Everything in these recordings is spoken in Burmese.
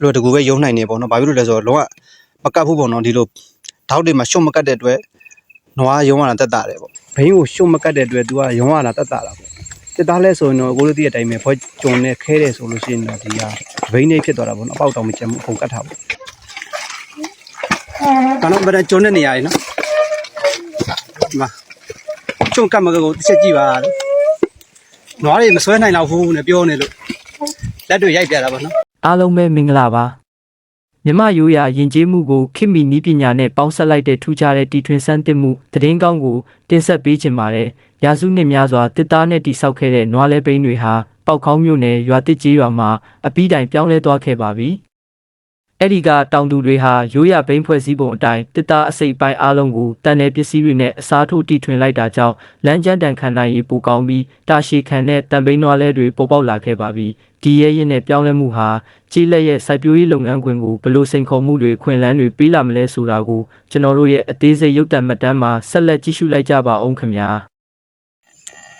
လိုတကူပဲယုံနိုင်နေပေါ့နော်ဘာဖြစ်လို့လဲဆိုတော့လုံးဝမကတ်ဘူးပေါ့နော်ဒီလိုထောက်တွေမှာရှုံမကတ်တဲ့အတွက်နွားယုံရတာတက်တာတယ်ပေါ့ဘိန်းကိုရှုံမကတ်တဲ့အတွက် तू ကယုံရတာတက်တာတာပေါ့တက်သားလဲဆိုရင်တော့ကိုလိုတည့်တဲ့အတိုင်းပဲဘောကျုံနဲ့ခဲတယ်ဆိုလို့ရှိရင်တော့ဒီကဘိန်းနေဖြစ်သွားတာပေါ့နော်အပေါက်တောင်မကျန်ဘူးအကုန်ကတ်ထားပေါ့ဒါတော့ဗဒကျုံတဲ့နေရာကြီးနော်ဒီမှာကျုံကတ်မကကိုတစ်ချက်ကြည့်ပါလို့နွားတွေမဆွဲနိုင်တော့ဘူးနဲ့ပြောနေလို့လက်တွေရိုက်ပြတာပေါ့နော် အားလုံးပဲမင်္ဂလာပါမြမရိုးရာယဉ်ကျေးမှုကိုခင်မီနီးပညာနဲ့ပေါင်းစပ်လိုက်တဲ့ထူးခြားတဲ့တီထွင်ဆန်းသစ်မှုသတင်းကောင်းကိုတင်ဆက်ပေးခြင်းပါတယ်ရာစုနှစ်များစွာတစ်သားနဲ့တိဆောက်ခဲ့တဲ့နွားလဲပိန်းတွေဟာပေါက်ခေါင်းမြို့နယ်ရွာတစ်ကြီးရွာမှာအပီးတိုင်ပြောင်းလဲသွားခဲ့ပါပြီ အဲ့ဒီကတောင်သူတွေဟာရိုးရာဘိန်းဖွဲ့စည်းပုံအတိုင်းတစ်သားအစိပ်ပိုင်းအားလုံးကိုတန်တဲ့ပစ္စည်းတွေနဲ့အစားထိုးတီထွင်လိုက်တာကြောင့်လမ်းကျန်းတန်ခံနိုင်ရေးပိုကောင်းပြီးတာရှည်ခံတဲ့တန်ဘိန်းနွားလဲတွေပေါ်ပေါက်လာခဲ့ပါပြီဒီရဲရင်နဲ့ပြောင်းလဲမှုဟာကြီးလက်ရဲ့စိုက်ပျိုးရေးလုပ်ငန်းခွင်ကိုဘယ်လိုစိန်ခေါ်မှုတွေခွင့်လန်းတွေပေးလာမလဲဆိုတာကိုကျွန်တော်တို့ရဲ့အသေးစိတ်ရုပ်တံမှတ်တမ်းမှာဆက်လက်ကြည့်ရှုလိုက်ကြပါအောင်ခင်ဗျာ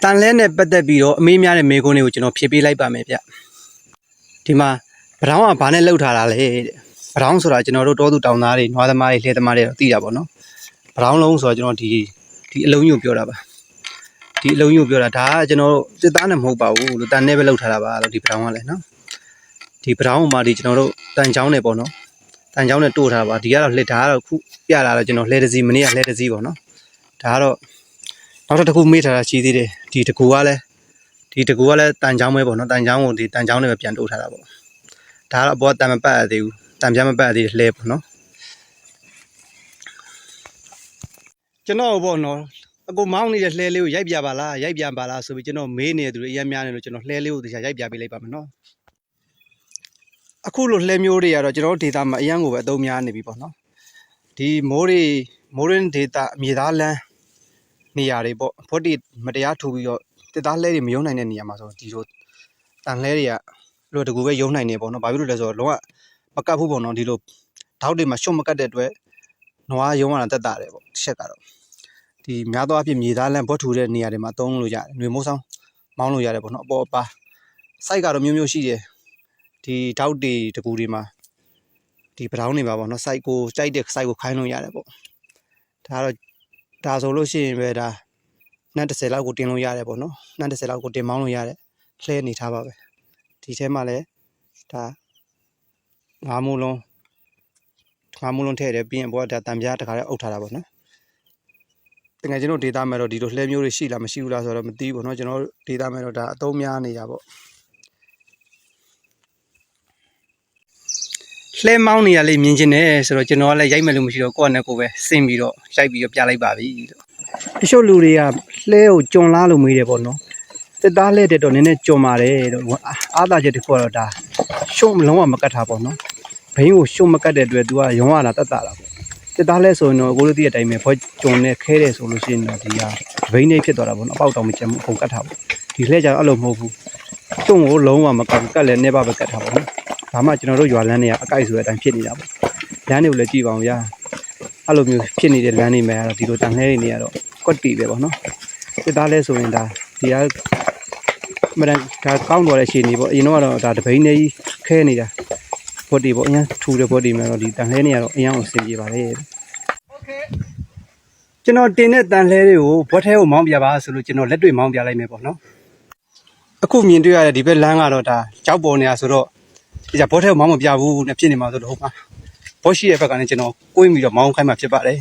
တန်လဲနဲ့ပတ်သက်ပြီးတော့အမေးများတဲ့မေးခွန်းတွေကိုကျွန်တော်ဖြေပေးလိုက်ပါမယ်ဗျဒီမှာဗရောင်းကဘာနဲ့လှုပ်ထားတာလဲတဲ့ ဗရောင်းဆိုတာကျွန်တော်တို့တောသူတောင်သားတွေနွားသမားတွေလှဲသမားတွေတော့သိတာပေါ့နော်ဗရောင်းလုံးဆိုတော့ကျွန်တော်ဒီဒီအလုံးကြီးကိုပြောတာပါဒီအလုံးကြီးကိုပြောတာဒါကကျွန်တော်တို့စစ်သားနဲ့မဟုတ်ပါဘူးလို့တန်နဲ့ပဲလှုပ်ထားတာပါလို့ဒီဗရောင်းကလည်းနော်ဒီဗရောင်းမှာဒီကျွန်တော်တို့တန်ချောင်းနဲ့ပေါ့နော်တန်ချောင်းနဲ့တို့ထားတာပါဒီကတော့လှက်ဒါကတော့ခုပြလာတော့ကျွန်တော်လှဲတစ်စီးမနေ့ကလှဲတစ်စီးပေါ့နော်ဒါကတော့နောက်တစ်ခုမေးထားတာရှိသေးတယ်ဒီတကူကလည်းဒီတကူကလည်းတန်ချောင်းပဲပေါ့နော်တန်ချောင်းကိုဒီတန်ချောင်းနဲ့ပဲပြန်တိုးထားတာပေါ့ဒါကတော့အပေါ်ကတန်မပတ်ရသေးဘူး တန်ပြမပတ်ရသေးလှဲပေါ့နော်ကျွန်တော်ပေါ့နော်အကိုမောင်းနေတဲ့လှဲလေးကိုရိုက်ပြပါလားရိုက်ပြပါလားဆိုပြီးကျွန်တော်မေးနေတဲ့သူတွေအများများနေလို့ကျွန်တော်လှဲလေးကိုတရားရိုက်ပြပေးလိုက်ပါမယ်နော်အခုလိုလှဲမျိုးတွေကတော့ကျွန်တော်တို့ဒေတာမှာအရန်ကိုပဲအသုံးများနေပြီပေါ့နော်ဒီမိုးတွေမိုးရင်းဒေတာအမြေသားလမ်းနေရာတွေပေါ့ဖွက်တီမတရားထူပြီးတော့တစ်သားလှဲတွေမယုံနိုင်တဲ့နေရာမှာဆိုဒီလိုတန်လှဲတွေကလိုတကူပဲယုံနိုင်နေပေါ့နော်ဘာဖြစ်လို့လဲဆိုတော့လုံးဝ မကတ်ဘူးပေါ့နော်ဒီလိုထောက်တွေမှာရှုံမကတ်တဲ့အတွက်နွားယုံရတာတက်တာတယ်ပေါ့တစ်ချက်ကတော့ဒီများသောအားဖြင့်မြေသားလမ်းဘွက်ထူတဲ့နေရာတွေမှာသုံးလို့ရတယ်ຫນွေမိုးဆောင်မောင်းလို့ရတယ်ပေါ့နော်အပေါ်အပါစိုက်ကတော့မျိုးမျိုးရှိတယ်ဒီထောက်တွေတကူတွေမှာဒီဘရောင်းတွေပါပေါ့နော်စိုက်ကိုစိုက်တဲ့စိုက်ကိုခိုင်းလို့ရတယ်ပေါ့ဒါကတော့ဒါဆိုလို့ရှိရင်ပဲဒါနှက်30လောက်ကိုတင်လို့ရတယ်ပေါ့နော်နှက်30လောက်ကိုတင်မောင်းလို့ရတယ်လှဲနေထားပါပဲဒီထဲမှာလည်းဒါ ငါးမိုးလုံးငါးမိုးလုံးထည့်တယ်ပြီးရင်ဘောကဒါတံပြားတခါလေးအုပ်ထားတာပေါ့နော်တကယ်ကျွန်တော်ဒေတာမဲ့တော့ဒီလိုလှဲမျိုးတွေရှိလားမရှိဘူးလားဆိုတော့မသိဘူးပေါ့နော်ကျွန်တော်ဒေတာမဲ့တော့ဒါအသုံးများနေတာပေါ့လှဲမောင်းနေရလေးမြင်ချင်တယ်ဆိုတော့ကျွန်တော်ကလည်းရိုက်မယ်လို့မရှိတော့ကိုယ့်နဲ့ကိုယ်ပဲစင်ပြီးတော့ရိုက်ပြီးတော့ပြလိုက်ပါပြီလို့တချို့လူတွေကလှဲကိုကြုံလားလို့မေးတယ်ပေါ့နော်တက်သားလဲတဲ့တော့နည်းနည်းကြုံပါတယ်တော့အားသာချက်တစ်ခုကတော့ဒါရှုံးလုံးဝမကတ်တာပေါ့နော် ဘိန်းကိုရှုံးမကတ်တဲ့အတွက် तू ကရုံရတာတက်တာတာပေါ့တက်သားလဲဆိုရင်တော့ကိုလိုတည့်တဲ့အတိုင်းပဲဘောကြုံနဲ့ခဲတယ်ဆိုလို့ရှိရင်တော့ဒီကဘိန်းနေဖြစ်သွားတာပေါ့နော်အပေါက်တောင်မကျန်ဘူးအကုန်ကတ်တာပေါ့ဒီလှဲကြတော့အဲ့လိုမဟုတ်ဘူးကျုံကိုလုံးဝမကတ်ဘူးကတ်လဲနေပါပဲကတ်တာပေါ့နော်ဒါမှကျွန်တော်တို့ရွာလန်းတွေကအကိုက်ဆိုတဲ့အတိုင်းဖြစ်နေတာပေါ့လမ်းတွေကိုလည်းကြည့်ပါအောင်ဗျာအဲ့လိုမျိုးဖြစ်နေတဲ့လမ်းတွေမှာကတော့ဒီလိုတန်လှဲတွေနေရတော့ကွက်တီပဲပေါ့နော်စစ်သားလဲဆိုရင်ဒါဒီကမရန်ဒါကောင်းတော်တဲ့ရှင်နေပေါ့အရင်တော့ကတော့ဒါတပိန်းနေကြီးခဲနေတာ ဘော်ဒီပေါ့အရင်ထူတဲ့ဘော်ဒီမှာတော့ဒီတန်လှဲနေရတော့အရင်အောင်ဆင်ပြေပါလေကျွန်တော်တင်တဲ့တန်လှဲတွေကိုဘွက်ထဲကိုမောင်းပြပါဆိုလို့ကျွန်တော်လက်တွေ့မောင်းပြလိုက်မယ်ပေါ့နော်အခုမြင်တွေ့ရတဲ့ဒီဘက်လမ်းကတော့ဒါကြောက်ပေါ်နေတာဆိုတော့ဒီကဘော်ထဲကိုမောင်းမပြဘူးနဲ့ဖြစ်နေမှာဆိုတော့ဟုတ်ပါဘော်ရှိရဲ့ဘက်ကနေကျွန်တော်ကိုင်းပြီးတော့မောင်းခိုင်းမှဖြစ်ပါတယ်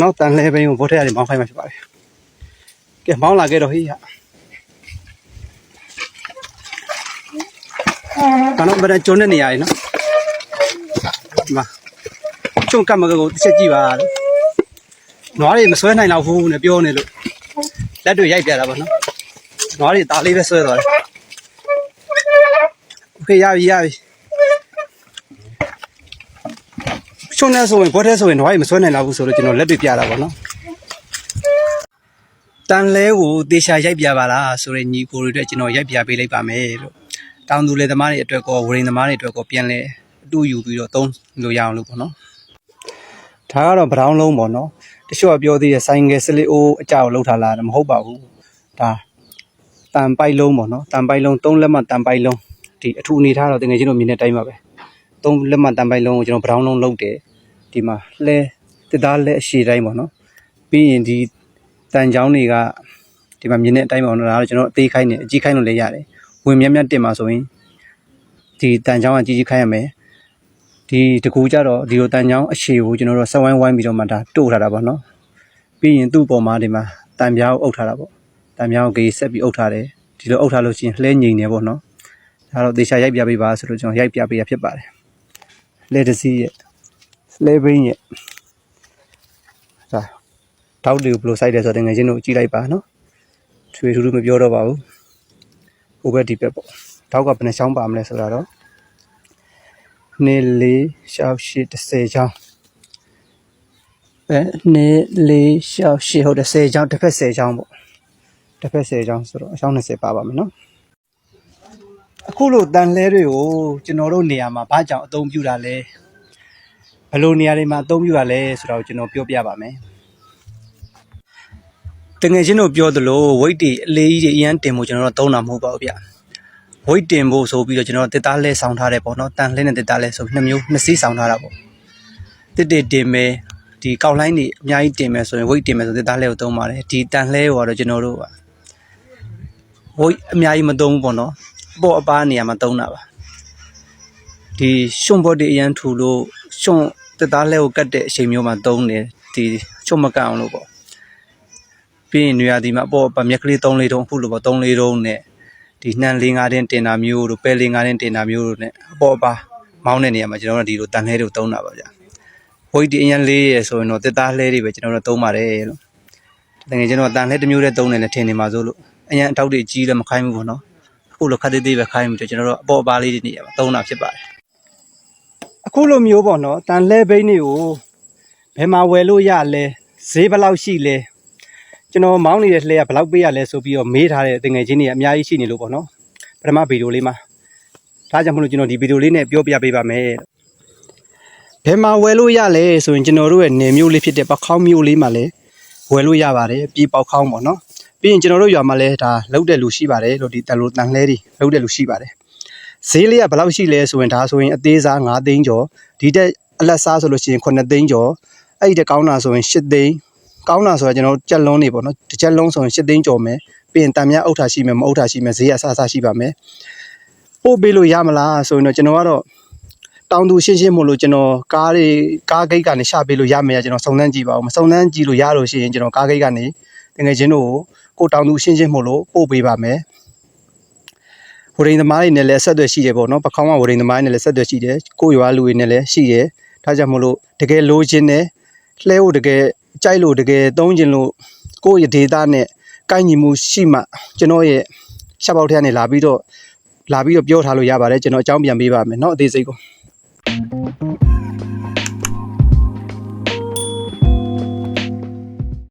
နောက်တန်လဲဘင်းကိုဘောထက်ရည်မောင်းခိုင်းမှဖြစ်ပါတယ်။ကဲမောင်းလာခဲ့တော့ဟေးရ။ ဒါတော့ဗဒကျုံတဲ့နေရာကြီးနော်။ဒီမှာကျုံကတ်မကကိုတစ်ချက်ကြည့်ပါလို့။နွားတွေမဆွဲနိုင်တော့ဘူးနဲ့ပြောနေလို့လက်တွေရိုက်ပြတာပေါ့နော်။နွားတွေตาလေးပဲဆွဲသွားတယ်။โอเคရပြီရပြီ။ကျုံနေဆိုရင်ဘောထဲဆိုရင်နွားတွေမဆွဲနိုင်တော့ဘူးဆိုတော့ကျွန်တော်လက်တွေပြတာပေါ့နော်တန်လဲကိုတေချာရိုက်ပြပါလားဆိုရင်ညီကိုတွေအတွက်ကျွန်တော်ရိုက်ပြပေးလိုက်ပါမယ်လို့ တောင်သူလေသမားတွေအတွက်ကောဝရင်သမားတွေအတွက်ကောပြန်လဲအတူယူပြီးတော့သုံးလို့ရအောင်လို့ပေါ့နော်ဒါကတော့ဘရောင်းလုံးပေါ့နော်တချို့ကပြောသေးတယ်ဆိုင်ငယ်စလစ်အိုးအကြောက်လောက်ထားလားမဟုတ်ပါဘူးဒါတန်ပိုက်လုံးပေါ့နော်တန်ပိုက်လုံးသုံးလက်မှတန်ပိုက်လုံးဒီအထူအနေထားတော့တကယ်ချင်းတို့မြင်တဲ့အတိုင်းပါပဲသုံးလက်မှတ်တန်ပိုင်လုံးကိုကျွန်တော်ဘရောင်းလုံးလုပ်တယ်ဒီမှာလှဲတစ်သားလှဲအရှည်တိုင်းပေါ့နော်ပြီးရင်ဒီတန်ချောင်းတွေကဒီမှာမြင်တဲ့အတိုင်းပေါ့နော်ဒါတော့ကျွန်တော်အသေးခိုင်းနေအကြီးခိုင်းလို့လည်းရတယ် ဝင်မြတ်မြတ်တင်မှာဆိုရင်ဒီတန်ချောင်းကကြီးကြီးခိုင်းရမယ်ဒီတကူကြတော့ဒီလိုတန်ချောင်းအရှည်ကိုကျွန်တော်တို့ဆက်ဝိုင်းဝိုင်းပြီးတော့မှဒါတို့ထားတာပေါ့နော်ပြီးရင်သူ့ပေါ်မှာဒီမှာတန်ပြားကိုအုပ်ထားတာပေါ့တန်ပြားကိုကြီးဆက်ပြီးအုပ်ထားတယ်ဒီလိုအုပ်ထားလို့ရှိရင်လှဲငိန်နေပေါ့နော်ဒါတော့တေချာရိုက်ပြပေးပါဆိုလို့ကျွန်တော်ရိုက်ပြပေးရဖြစ်ပါတယ်လက်တစီရဲ့လဲဘင်းရဲ့ဒါတောက်တွေကိုဘယ်လိုစိုက်တယ်ဆိုတော့ငွေချင်းတို့ကြည့်လိုက်ပါနော်ထွေထူးထူးမပြောတော့ပါဘူး ဟိုဘက်ဒီဘက်ပေါ့တောက်ကဘယ်နှချောင်းပါမလဲဆိုတာတော့နေလေးရှောက်ရှိ30ချောင်းအဲနေလေးရှောက်ရှိဟုတ်တယ်10ချောင်းတစ်ဖက်10ချောင်းပေါ့တစ်ဖက်10ချောင်းဆိုတော့အချောင်း20ပါပါမယ်နော်အခုလိုတန်လဲတွေကိုကျွန်တော်တို့နေရာမှာဘာကြောင့်အသုံးပြုတာလဲဘယ်လိုနေရာတွေမှာအသုံးပြုတာလဲဆိုတော့ကျွန်တော်ပြောပြပါမယ် တကယ်ချင်းတို့ပြောသလို weight တွေအလေးကြီးတွေအရန်တင်ဖို့ကျွန်တော်တို့သုံးတာမဟုတ်ပါဘူးဗျ weight တင်ဖို့ဆိုပြီးတော့ကျွန်တော်တို့တစ်သားလဲဆောင်းထားတယ်ပေါ့နော်တန်လဲနဲ့တစ်သားလဲဆိုနှစ်မျိုးနှစ်စီးဆောင်းထားတာပေါ့တစ်တစ်တင်မယ်ဒီကောက်လိုင်းတွေအများကြီးတင်မယ်ဆိုရင် weight တင်မယ်ဆိုတစ်သားလဲကိုသုံးပါတယ်ဒီတန်လဲကိုကတော့ကျွန်တော်တို့က weight အများကြီးမသုံးဘူးပေါ့နော်ပေါ့အပားနေရာမှာတုံးတာပါဒီရှွန့်ဘော့တွေအရန်ထူလို့ရှွန့်တက်သားလဲကိုကတ်တဲ့အချိန်မျိုးမှာတုံးတယ်ဒီရှွန့်မကတ်အောင်လို့ပေါ့ ပြီးရင်နေရာဒီမှာပေါ့ဗမြက်ကလေး3လေးတုံးအခုလိုပေါ့3လေးတုံးနဲ့ဒီနှံလေးငါးတင်းတင်တာမျိုးတို့ပဲလေးငါးတင်းတင်တာမျိုးတို့နဲ့အပေါ့အပါမောင်းတဲ့နေရာမှာကျွန်တော်တို့ဒီလိုတန်လဲတွေကိုတုံးတာပါဗျာဝိတ်ဒီအရင်လေးရယ်ဆိုရင်တော့တက်သားလဲတွေပဲကျွန်တော်တို့တုံးပါတယ်လို့တကယ်ကျွန်တော်တန်လဲတစ်မျိုးတည်းတုံးတယ်နဲ့ထင်နေမှာစိုးလို့အရင်အတောက်တွေကြီးလည်းမခိုင်းဘူးပေါ့နော်အခုလိုခက်သေးသေးပဲခိုင်းပြီးတော့ကျွန်တော်တို့အပေါ်အပါလေးတွေနေရာမှာသုံးတာဖြစ်ပါတယ်အခုလိုမျိုးပေါ့နော်တန်လဲဘိန်းတွေကိုဘယ်မှာဝယ်လို့ရလဲဈေးဘယ်လောက်ရှိလဲ ကျွန်တော်မောင်းနေတဲ့လှဲကဘယ်လောက်ပေးရလဲဆိုပြီးတော့မေးထားတဲ့တင်ငယ်ချင်းတွေအများကြီးရှိနေလို့ပေါ့နော်ပထမဗီဒီယိုလေးမှာဒါကြောင့်မလို့ကျွန်တော်ဒီဗီဒီယိုလေးနဲ့ပြောပြပေးပါမယ်ဘယ်မှာဝယ်လို့ရလဲဆိုရင်ကျွန်တော်တို့ရဲ့နေမျိုးလေးဖြစ်တဲ့ပခောင်းမျိုးလေးမှာလည်းဝယ်လို့ရပါတယ်ပြီးပေါက်ခေါင်းပေါ့နော်ပြီးရင်ကျွန်တော်တို့ရွာမှာလည်းဒါလုတ်တဲ့လူရှိပါတယ်လို့ဒီတန်လိုတန်လှဲတွေလုတ်တဲ့လူရှိပါတယ်ဈေးလေးကဘယ်လောက်ရှိလဲဆိုရင်ဒါဆိုရင်အသေးစား9သိန်းကျော်ဒီတက်အလက်စားဆိုလို့ရှိရင်9သိန်းကျော်အဲ့ဒီတက်ကောင်းတာဆိုရင်10သိန်း ကောင်းတာဆိုတာကျွန်တော်တို့ကြက်လုံးနေပေါ့နော်တစ်ချက်လုံးဆိုရင်10သိန်းကျော်မယ်ပြီးရင်တန်မြအုတ်ထားရှိမယ်မအုတ်ထားရှိမယ်ဈေးကဆဆရှိပါမယ်ပို့ပေးလို့ရမလားဆိုရင်တော့ကျွန်တော်ကတော့တောင်သူရှင်းရှင်းမို့လို့ကျွန်တော်ကားတွေကားဂိတ်ကနေရှာပေးလို့ရမယ်ကျွန်တော်စုံစမ်းကြည့်ပါဦးမစုံစမ်းကြည့်လို့ရလို့ရှိရင်ကျွန်တော်ကားဂိတ်ကနေတကယ်ချင်းတို့ကိုကိုတောင်သူရှင်းရှင်းမို့လို့ပို့ပေးပါမယ်ဝရိန်သမားတွေနဲ့လည်းဆက်သွယ်ရှိတယ်ပေါ့နော်ပခေါင်းကဝရိန်သမားတွေနဲ့လည်းဆက်သွယ်ရှိတယ်ကိုရွာလူတွေနဲ့လည်းရှိတယ်ဒါကြောင့်မို့လို့တကယ်လိုချင်တယ်လှဲဖို့တကယ် ကြိုက်လို့တကယ်သုံးချင်လို့ကိုယ့်ရဲ့ဒေတာနဲ့ကိုက်ညီမှုရှိမှကျွန်တော်ရဲ့ရှက်ပေါက်ထဲကနေလာပြီးတော့လာပြီးတော့ပြောထားလို့ရပါတယ်ကျွန်တော်အကြောင်းပြန်ပေးပါမယ်เนาะအသေးစိတ်ကို